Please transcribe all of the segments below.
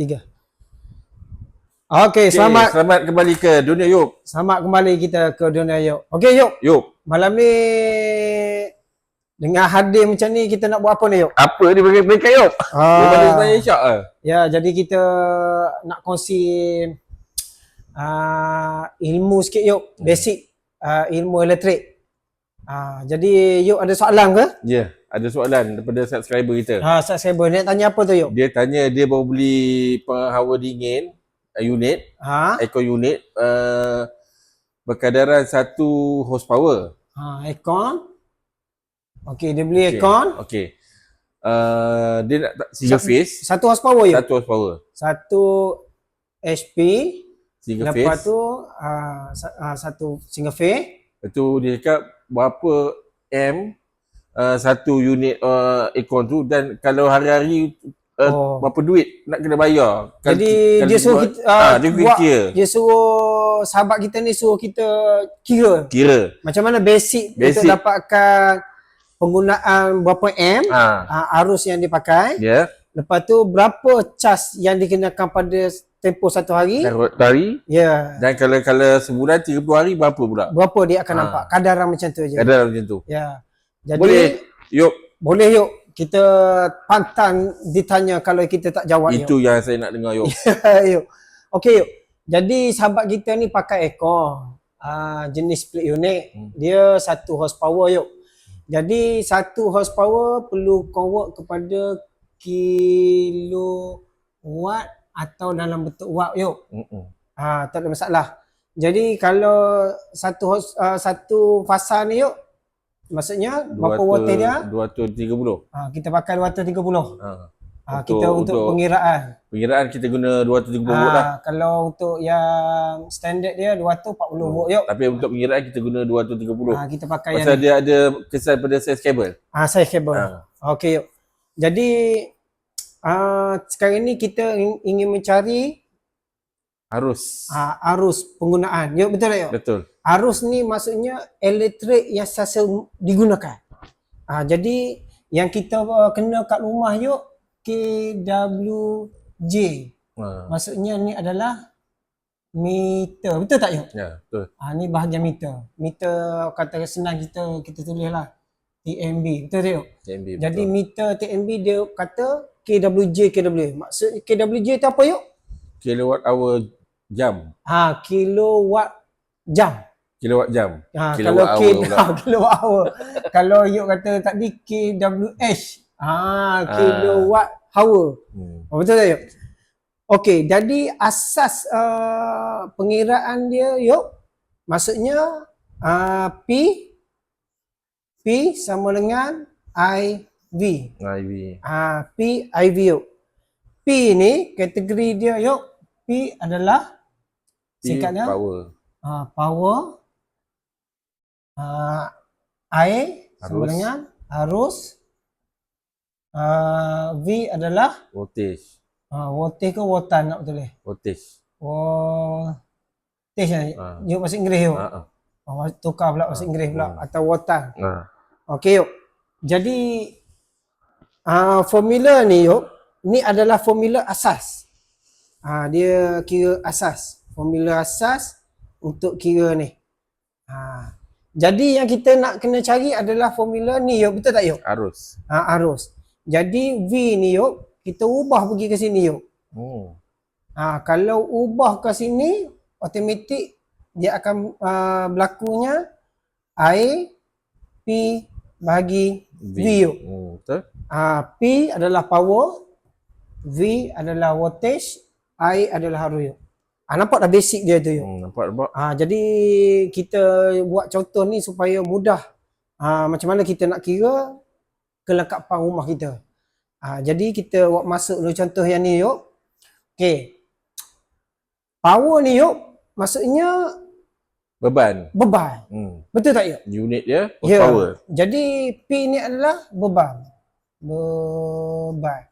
Tiga. Okey, Okay, selamat selamat kembali ke dunia Yop. selamat kembali kita ke dunia Yuk. Okey Yuk, Yop. malam ni dengan hadir macam ni kita nak buat apa ni Yuk? Apa ni bagi mereka Yop? Ah. Sebenarnya Syak ah. Ya, jadi kita nak kongsi uh, ilmu sikit Yuk, basic uh, ilmu elektrik. Uh, jadi Yuk ada soalan ke? Ya, yeah, ada soalan daripada subscriber kita. Ha, subscriber nak tanya apa tu Yuk? Dia tanya dia baru beli penghawa dingin uh, unit, Ha? eco unit uh, berkadaran 1 horsepower. Ha, aircon. Okey, dia beli Okey, aircon. Okey. Uh, dia nak single Sat- phase, Satu horsepower Yuk. 1 horsepower. Satu HP. Single Lepas phase. tu uh, uh, satu single phase. Lepas tu dia cakap berapa M uh, satu unit uh, aircon tu dan kalau hari-hari uh, Oh. berapa duit nak kena bayar. Kal- Jadi kali dia suruh buat- kita uh, dia buat, kira. dia suruh sahabat kita ni suruh kita kira Kira. macam mana basic, Basic. kita dapatkan penggunaan berapa M Ha. uh, arus yang dipakai. Ya. Lepas tu berapa cas yang dikenakan pada tempoh satu hari. Dan hari Ya. dan kalau kalau sebulan 30 hari berapa pula? Berapa dia akan Ah. nampak. Kadaran macam tu je. Kadang macam tu. Ya. Jadi Boleh. Yuk, boleh yuk kita pantang ditanya kalau kita tak jawab yuk. itu yang saya nak dengar yuk. yuk. Okey yuk. Jadi sahabat kita ni pakai aircon. Uh, jenis split unit. Hmm. Dia satu horsepower yuk. Jadi satu horsepower perlu convert kepada kilowatt atau dalam bentuk watt yuk. Ha, tak ada masalah. Jadi kalau satu uh, satu fasa ni yuk maksudnya berapa voltage dia? 230. Ha, kita pakai 230. Ha. Ha, Untuk- kita untuk, untuk- pengiraan. Pengiraan kita guna 230 volt lah. Ha, kalau untuk yang standard dia 240 volt yuk. Tapi untuk pengiraan kita guna 230. Ha, kita pakai yang Pasal ni. dia ada kesan pada size kabel. Ha, saya kabel. Ha. Okey yuk. Jadi uh, sekarang ni kita ing- ingin mencari Harus. uh, arus penggunaan. Yuk betul tak yuk? Betul. Arus ni maksudnya elektrik yang sasa digunakan. Ha, jadi yang kita uh, kena kat rumah yuk KWJ. Ha. Maksudnya ni adalah meter. Betul tak yuk? Ya, betul. Ha, ni bahagian meter. Meter kata senang kita kita tulis lah. TMB. Betul tak yuk? TMB. betul. Jadi meter TMB dia kata KWJ KW. Maksud KWJ tu apa yuk? kilowatt hour jam. Ha, kilowatt jam. Kilowatt jam. Ha, Kilowatt kalau K hour pula. kilowatt hour. kalau Yuk kata tadi KWH. Ha, kilowatt hour. Hmm. Oh, betul tak Yuk? Okey, jadi asas uh, pengiraan dia Yuk, maksudnya uh, P P sama dengan IV. IV. Ah, P IV Yuk. P ni kategori dia Yuk. P adalah singkatnya power. uh, power uh, air sama Arus. dengan arus uh, V adalah Voltage. uh, voltage ke voltan nak betul eh Voltage. voltage ni Ah. yuk bahasa Inggeris yuk Ha. ha. oh, tukar pula bahasa Ah, Inggeris pula hmm. atau voltan Ha. okey yuk jadi uh, formula ni yuk ni adalah formula asas uh, dia kira asas formula asas untuk kira ni ha. jadi yang kita nak kena cari adalah formula ni yuk betul tak yuk Arus. ha, arus jadi V ni yuk kita ubah pergi ke sini yuk Hmm. ha, kalau ubah ke sini automatik dia akan uh, berlakunya I P bahagi V yuk Hmm, betul. ha, P adalah power V adalah voltage I adalah arus yuk ha, nampak dah basic dia tu Hmm, nampak nampak. Ha, jadi kita buat contoh ni supaya mudah ha, macam mana kita nak kira kelengkapan rumah kita. Ha, jadi kita buat masuk dulu contoh yang ni yuk. Okey. Power ni yuk maksudnya Beban. beban. Hmm. Betul tak yuk? Unit dia Ya. horsepower. Jadi P ni adalah beban. Beban.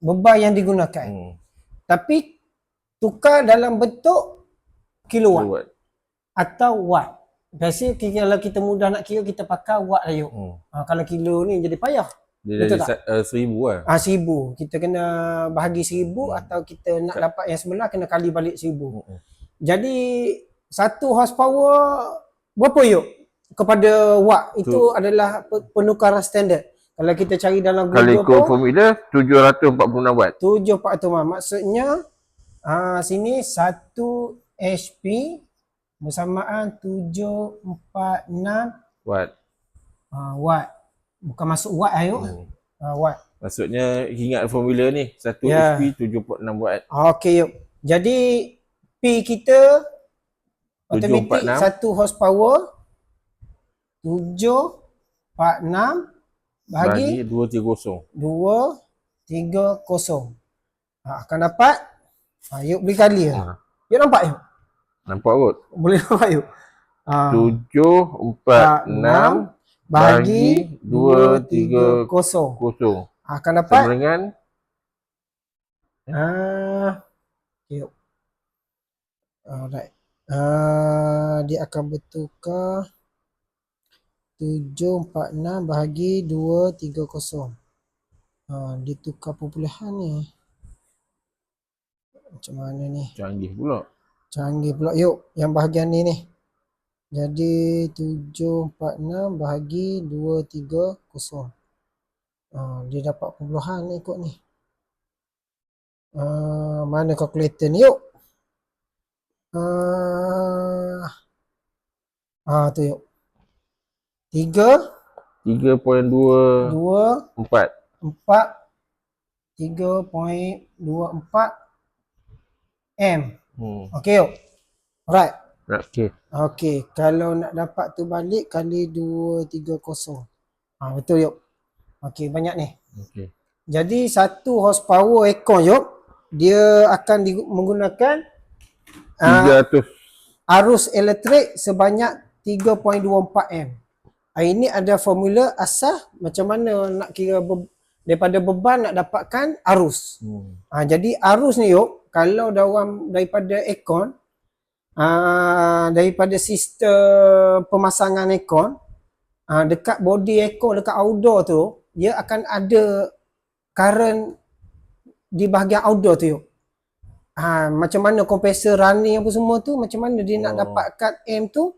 Beban yang digunakan. Hmm. Tapi tukar dalam bentuk kilowatt Kilowatt. atau watt. Biasa kalau kita mudah nak kira kita pakai watt lah yuk. Hmm. Ha, kalau kilo ni jadi payah. Dia Betul jadi tak? uh, seribu lah. Ah seribu. Kita kena bahagi seribu Hmm. atau kita nak dapat yang sebelah kena kali balik seribu. Mm-mm. Jadi satu horsepower berapa yuk kepada watt itu Tu. adalah pe- penukaran standard. Kalau kita cari dalam Google ikut pun formula 746 watt. 740 maksudnya ah sini 1 HP bersamaan 746 Watt. ah, watt. Bukan masuk watt ayo. Hmm. Ah, watt. Maksudnya ingat formula ni 1 Ya. HP 76 watt. Okey yuk. Jadi P kita automatic 746. satu horsepower 746 Bagi bagi 230. 2 3 0. Ha, akan dapat ha, yuk beri kali lah. Ha. Yuk nampak yuk. Nampak kot? Boleh nampak yuk. Ha, 746 bagi 2 3 0. 0 Akan dapat sama dengan Ah, yuk. Alright. Ah, dia akan bertukar 746 bahagi 230. Ah, dia tukar perpuluhan ni. Macam mana ni? canggih pula. Canggih pula. Yuk, yang bahagian ni ni. Jadi 746 bahagi 230. Ah, dia dapat perpuluhan ni ikut ni. Ah, mana kalkulator ni yuk? Ah, ah tu yuk. 3, 3.24 2, 4, 3.24 M. hmm. Okey yuk. Alright. Okey. Okey, kalau nak dapat tu balik kali 230. Ah betul yuk. Okey, banyak ni. Okey. Jadi satu horsepower aircon yuk, dia akan digu- menggunakan ah, 300 arus elektrik sebanyak 3.24 M. Ah, ini ada formula asas macam mana nak kira be- daripada beban nak dapatkan arus. hmm. Ha, jadi arus ni yuk, kalau dalam daripada aircon, uh, daripada sistem pemasangan aircon, uh, dekat body aircon, dekat outdoor tu, dia akan ada current di bahagian outdoor tu. Ha, macam mana kompresor running apa semua tu, macam mana dia nak Oh. dapatkan M tu,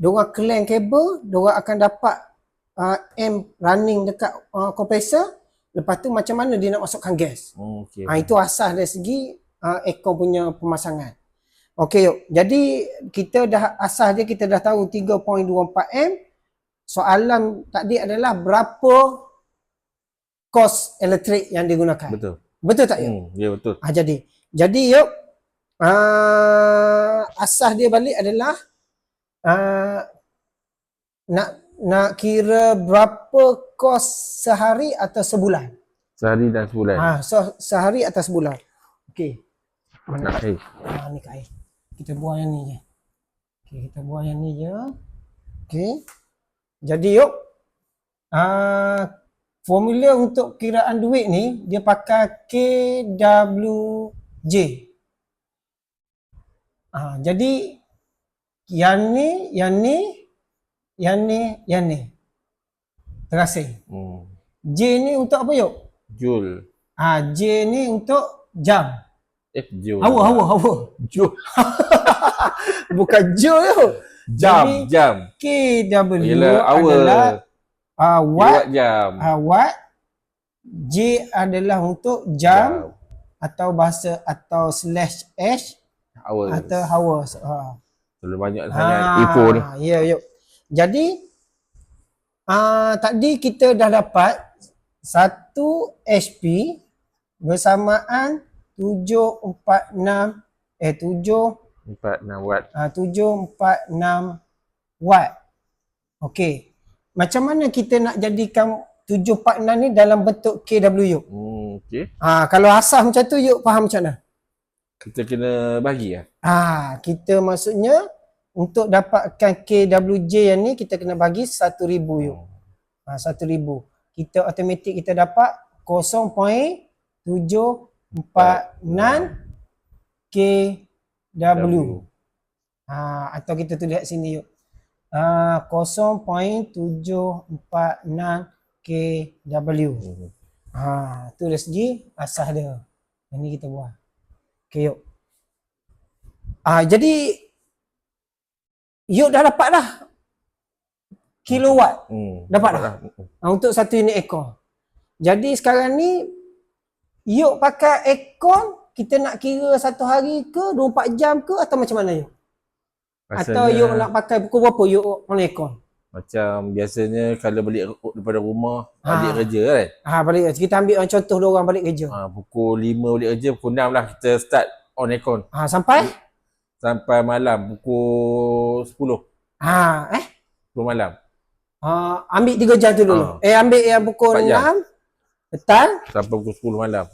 diorang clamp kabel, diorang akan dapat uh, M running dekat uh, kompresor, lepas tu macam mana dia nak masukkan gas. Hmm, Okey. Ha, itu asas dari segi uh, aircon punya pemasangan. Okey, yuk. Jadi kita dah asas dia kita dah tahu 3.24 M. Soalan tadi adalah berapa kos elektrik yang digunakan. Betul. Betul tak yuk? Hmm, ya betul. Ha, jadi jadi yuk uh, asas dia balik adalah uh, nak nak kira berapa kos sehari atau sebulan. Sehari dan sebulan. Ha, so, sehari atau sebulan. Okey. Nak air. Ha, ni kat air. Kita buang yang ni je. Okey, kita buang yang ni je. Okey. Jadi yuk. Ah, formula untuk kiraan duit ni dia pakai KWJ. Ah, jadi yang ni, yang ni, yang ni, yang ni. Terasing. Hmm. J ni untuk apa yuk? Joule. Ah, J ni untuk jam. Eh, joule. Hawa, hawa, hawa. Joule. Bukan joule tu. Jam, Jadi, jam. KW Yelah, hour. adalah uh, Watt jam. uh, watt. J adalah untuk jam, atau bahasa atau slash h Hour. atau hours. Uh. Terlalu banyak sangat info ni. Ya, ya. Jadi uh, tadi kita dah dapat 1 HP bersamaan 746 eh 7 4, 6 watt. uh, 746 watt. Okey. Macam mana kita nak jadikan 746 ni dalam bentuk KWU? Hmm, okey. Ah kalau asas macam tu yuk faham macam mana? Kita kena bagi lah. Ah kita maksudnya untuk dapatkan KWJ yang ni kita kena bagi 1000 yuk. Hmm. Ha 1000. Kita automatik kita dapat 0.746 KW. Ha, atau kita tulis sini yuk. Ha, 0.746 KW. Hmm. Ha, tu dari segi asas dia. Yang ni kita buat. Okey, yuk. Ah, jadi yuk dah dapat dah kilowatt Hmm. Dapat dah? Hmm. ah, untuk satu unit aircon. Jadi sekarang ni yuk pakai aircon kita nak kira satu hari ke 24 jam ke atau macam mana yuk? Atau yuk nak pakai pukul berapa yuk on aircon? Macam biasanya kalau balik daripada rumah, Ha. balik kerja kan. Ha, balik kita ambil contoh dia orang balik kerja. Ha, pukul 5 balik kerja, pukul 6 lah kita start on aircon. Ha, sampai Sampai malam pukul 10. ha, eh 10 malam. Ha, ambil 3 jam tu dulu. Ha. Eh ambil yang pukul Empat jam. 6 petang Sampai pukul 10 malam.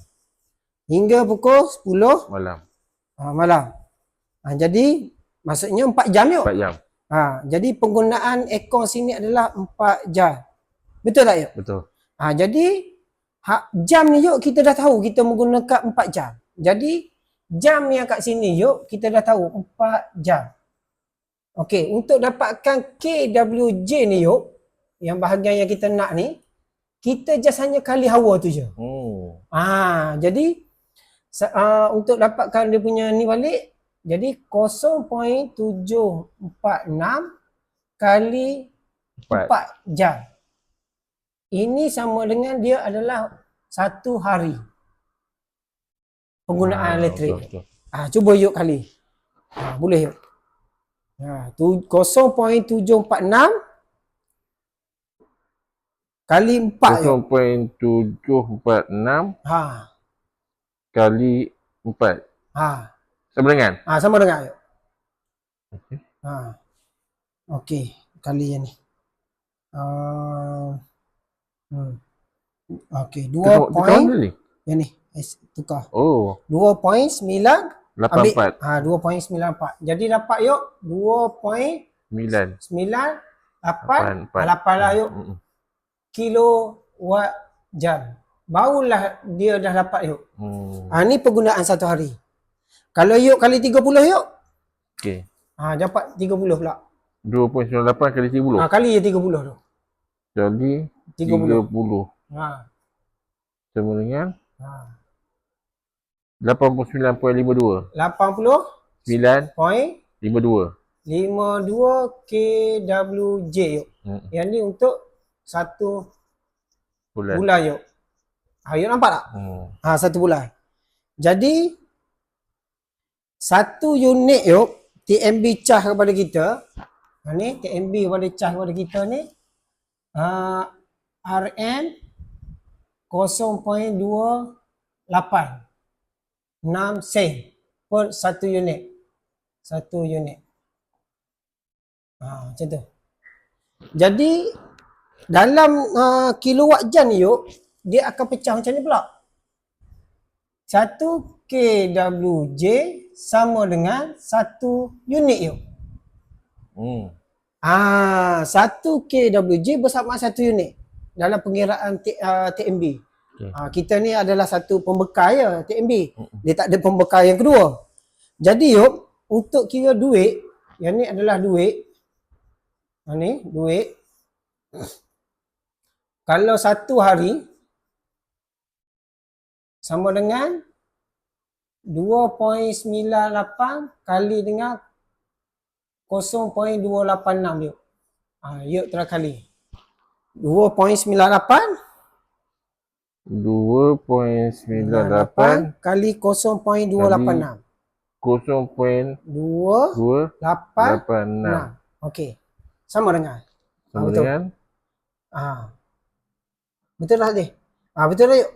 hingga pukul 10 Malam. ha, malam. Ha, jadi maksudnya 4 jam yuk. 4 jam. Ha, jadi penggunaan aircon sini adalah 4 jam. Betul tak yuk? Betul. Ha, jadi ha, jam ni yuk kita dah tahu kita menggunakan 4 jam. Jadi jam yang kat sini yuk kita dah tahu 4 jam. Okey, untuk dapatkan KWJ ni yuk yang bahagian yang kita nak ni kita just hanya kali hawa tu je. Hmm. Ah, jadi sa- uh, untuk dapatkan dia punya ni balik jadi 0.746 kali 4. 4 jam. Ini sama dengan dia adalah satu hari penggunaan elektrik. Ah, Betul, betul. Ah, cuba yuk kali. Ah, boleh yuk. Ha, tu 0.746 kali 4 yuk. 0.746 Ha. kali 4. Ha. Sama dengan? Ha, sama dengan yuk. Ha. Okey, kali yang ni. Uh, hmm. Okey, Tukar, 2 tukar point ni? yang ni. Es, tukar. Oh, 2.9 ambil 84. ha 2.94. Jadi dapat yuk 2.98 9. 8 Empat. lah yuk Hmm. kilowatt jam. Barulah dia dah dapat yuk. Hmm. Ha ni penggunaan satu hari. Kalau yuk kali 30 yuk. Okey. Ha dapat 30 pula. 2.98 kali 30. Ha kali je 30 tu. Jadi 30. 30. Ha. Sama dengan Ha. 89.52. 80 9, point 52. 52 kWj yuk. Hmm. Yang ni untuk satu Bulan. bulan yuk. Ha yuk nampak tak? Hmm. Ha satu bulan. Jadi satu unit yuk TMB charge kepada kita. Ha ni TMB kepada charge kepada kita ni uh, RM 0.28 6 sen per satu unit. Satu unit. Ha macam tu. Jadi dalam uh, kilowatt jam ni yuk dia akan pecah macam ni pula. 1 kWj sama dengan 1 unit yuk. Hmm. Ah, 1 kWj bersama 1 unit dalam pengiraan T, uh, TMB. Okey. Ah, kita ni adalah satu pembekal ya TMB. Mm-mm. Dia tak ada pembekal yang kedua. Jadi yuk untuk kira duit, yang ni adalah duit. Ha ni duit. Kalau satu hari sama dengan 2.98 kali dengan 0.286 yuk. Ha, yuk terakali. 2.98 2.98 kali 0.286. 0.286 286. Okey. Sama dengan. sama betul. dengan Ah. Betul tak dia? Ah betul tak yuk?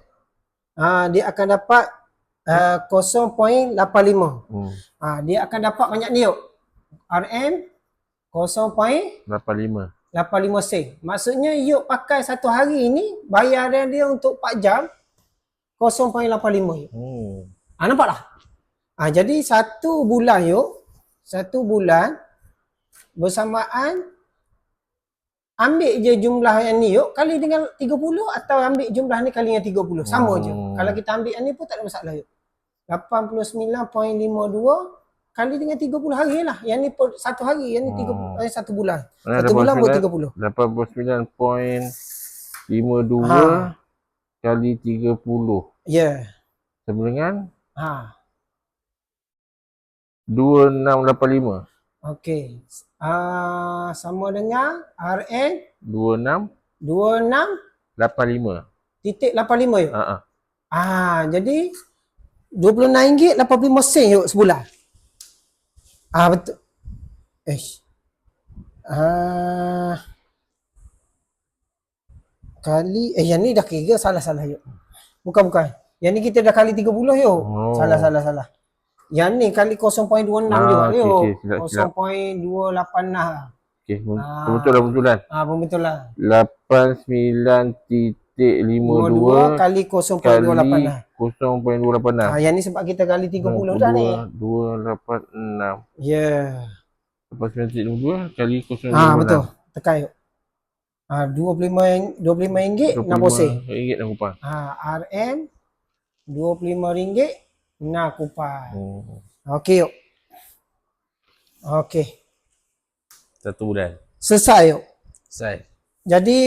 Ah dia akan dapat uh, 0.85. hmm, Ah dia akan dapat banyak ni yuk. RM 0.85 85 sen. Maksudnya yuk pakai satu hari ni bayaran dia untuk 4 jam 0.85 yuk. hmm. Ah nampak tak? Ah jadi satu bulan yuk, satu bulan bersamaan ambil je jumlah yang ni yuk kali dengan 30 atau ambil jumlah ni kali dengan 30. Sama je. Hmm. Kalau kita ambil yang ni pun tak ada masalah yuk. 89.52 kali dengan 30 hari lah. Yang ni pun satu hari, yang ni 30 Hmm. eh, satu bulan. Mana Satu bulan 89 30. 89 point 52 Ha. kali 30 Ya. sama dengan Ha. 2685. Okey. Ah sama dengan RN 2685. 26 titik 85 yuk. Ha ah. Ah jadi RM26.85 sen yuk sebulan. Ah betul. Eh. Ah kali eh yang ni dah kira salah-salah yuk. Bukan bukan. Yang ni kita dah kali 30 yuk. Oh. Salah salah salah. Yang ni kali 0.26 ah, juga. Okay, okay. 0.286 lah. Okay, ah. pembetulan, pembetulan. Ah, pembetul lah. 89.52 kali 0.286 kali 0.286 lah. Ah, yang ni sebab kita kali 30 dah ni. 286. Ya. Yeah. 89.52 kali 0.286. Ah, betul. Tekan yuk. Ah, RM25 RM25 60 sen. RM25 60 sen. Ah, RM25 nak kupas. Hmm. Okey yuk. Okey. Satu bulan. Selesai yuk. Selesai. Jadi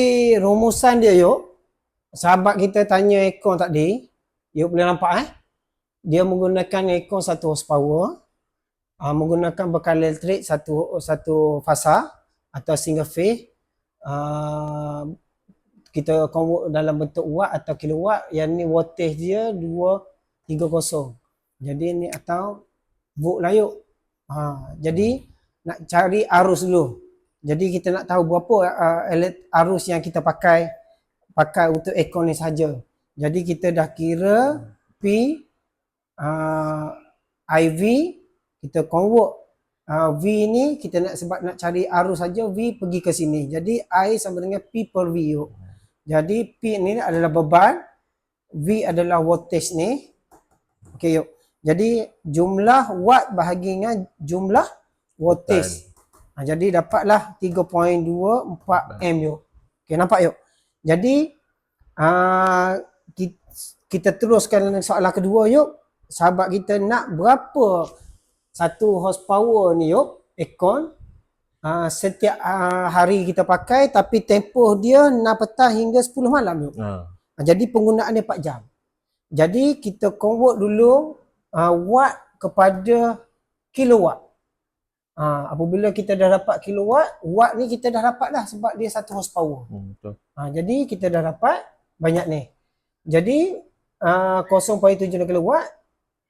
rumusan dia yuk. Sahabat kita tanya ekor tadi. Yuk boleh nampak eh. Dia menggunakan ekor satu horsepower. Uh, menggunakan bekal elektrik satu satu fasa atau single phase. Uh, kita convert dalam bentuk watt atau kilowatt yang ni wattage dia dua tiga kosong. Jadi ni atau volt lah yuk. Ha, jadi nak cari arus dulu. Jadi kita nak tahu berapa uh, arus yang kita pakai pakai untuk aircon ni saja. Jadi kita dah kira P uh, IV kita convert uh, V ni kita nak sebab nak cari arus saja V pergi ke sini. Jadi I sama dengan P per V yuk. Jadi P ni adalah beban, V adalah voltage ni. Okey yuk. Jadi jumlah watt bahagi dengan jumlah voltage. Ha, jadi dapatlah 3.24 M yuk. Okey nampak yuk. Jadi uh, kita, kita teruskan soalan kedua yuk. Sahabat kita nak berapa satu horsepower ni yuk aircon uh, setiap uh, hari kita pakai tapi tempoh dia 6 petang hingga 10 malam yuk. Ha. Ha, jadi penggunaan dia 4 jam. Jadi kita convert dulu uh, watt kepada kilowatt. Uh, apabila kita dah dapat kilowatt, watt ni kita dah dapat dah sebab dia satu horsepower. Hmm, betul. Ha, jadi kita dah dapat banyak ni. Jadi uh, 0.7 kilowatt.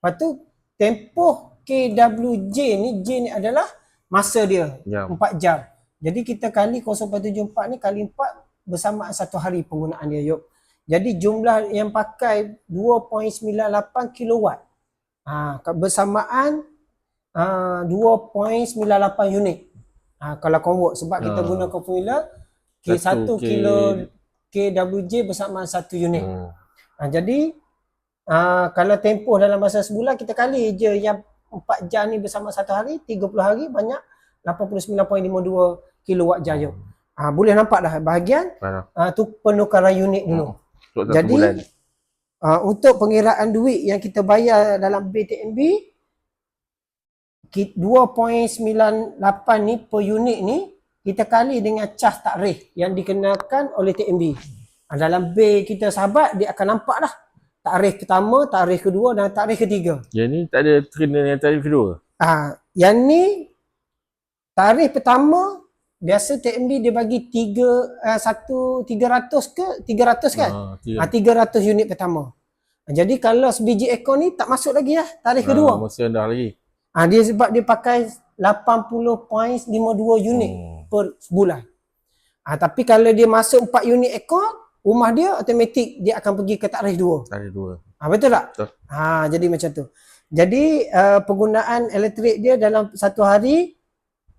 Lepas tu tempoh KWJ ni, J ni adalah masa dia. Jam. 4 jam. Jadi kita kali 0.74 ni kali 4 bersamaan satu hari penggunaan dia yuk. Jadi jumlah yang pakai 2.98 kilowatt. Ha, bersamaan uh, 2.98 unit. Ha, kalau convert sebab kita Ah. gunakan formula K1 Satu K- kilo KWJ bersamaan 1 unit. Hmm. Ha, jadi uh, kalau tempoh dalam masa sebulan kita kali je yang 4 jam ni bersama satu hari, 30 hari banyak 89.52 kilowatt jam yuk. Ha, boleh nampak dah bahagian Faham. uh, tu penukaran unit dulu. Satu Jadi bulan. Uh, untuk pengiraan duit yang kita bayar dalam BTNB ki- 2.98 ni per unit ni kita kali dengan cas takrif yang dikenakan oleh TNB. Uh, dalam bil kita sahabat dia akan nampak dah takrif pertama, takrif kedua dan takrif ketiga. Yang ni tak ada kena dengan tarif kedua. Ah, yang ni tarikh pertama biasa TNB dia bagi tiga uh, satu 300 ke 300 kan? Ha, tiga. Ah 300 unit pertama. Ah, Jadi kalau sebiji ekor ni tak masuk lagi lah tarikh Ha, kedua. Masa rendah lagi. Ah dia sebab dia pakai 80.52 unit Hmm. per sebulan. Ah tapi kalau dia masuk 4 unit ekor, rumah dia automatik dia akan pergi ke tarikh dua. Tarif dua. Ha, betul tak? Betul. Ha, jadi macam tu. Jadi uh, penggunaan elektrik dia dalam satu hari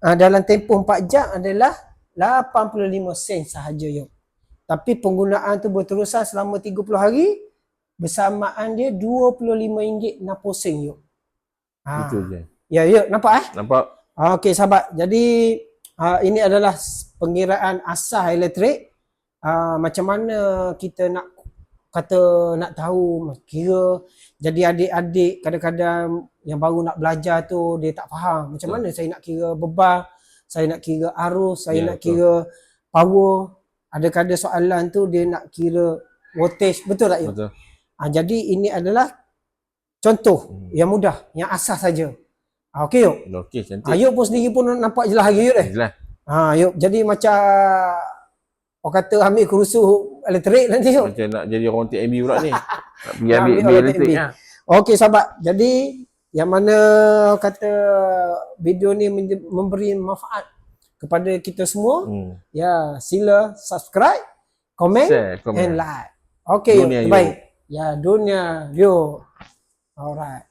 uh, dalam tempoh 4 jam adalah 85 sen sahaja yuk. Tapi penggunaan tu berterusan selama 30 hari bersamaan dia RM25.60 sen yuk. Ha. Itu je. Ya, ya, nampak eh? Nampak? Ah, Okey sahabat. Jadi uh, ini adalah pengiraan asas elektrik. Uh, macam mana kita nak kata nak tahu kira jadi adik-adik kadang-kadang yang baru nak belajar tu dia tak faham macam Betul. mana saya nak kira beban, saya nak kira arus, saya Ya, nak betul. kira power. Ada soalan tu dia nak kira voltage betul tak Yop? Betul. Ha, jadi ini adalah contoh yang mudah, yang asas saja. Ha, okey Yop. Okey, cantik. Ha, pun sendiri pun nampak jelas lagi Yop eh. Jelas. Ha, Yop. Jadi macam orang kata ambil kerusuh elektrik nanti Yop. Macam nak jadi orang TMB pula ni. Nak pergi ambil ambil elektrik. Ha. Okey sahabat. Jadi yang mana kata video ni memberi manfaat kepada kita semua, Hmm. ya sila subscribe, komen Share, and komen. like. Okey, baik. Ya, dunia. Yo. Alright.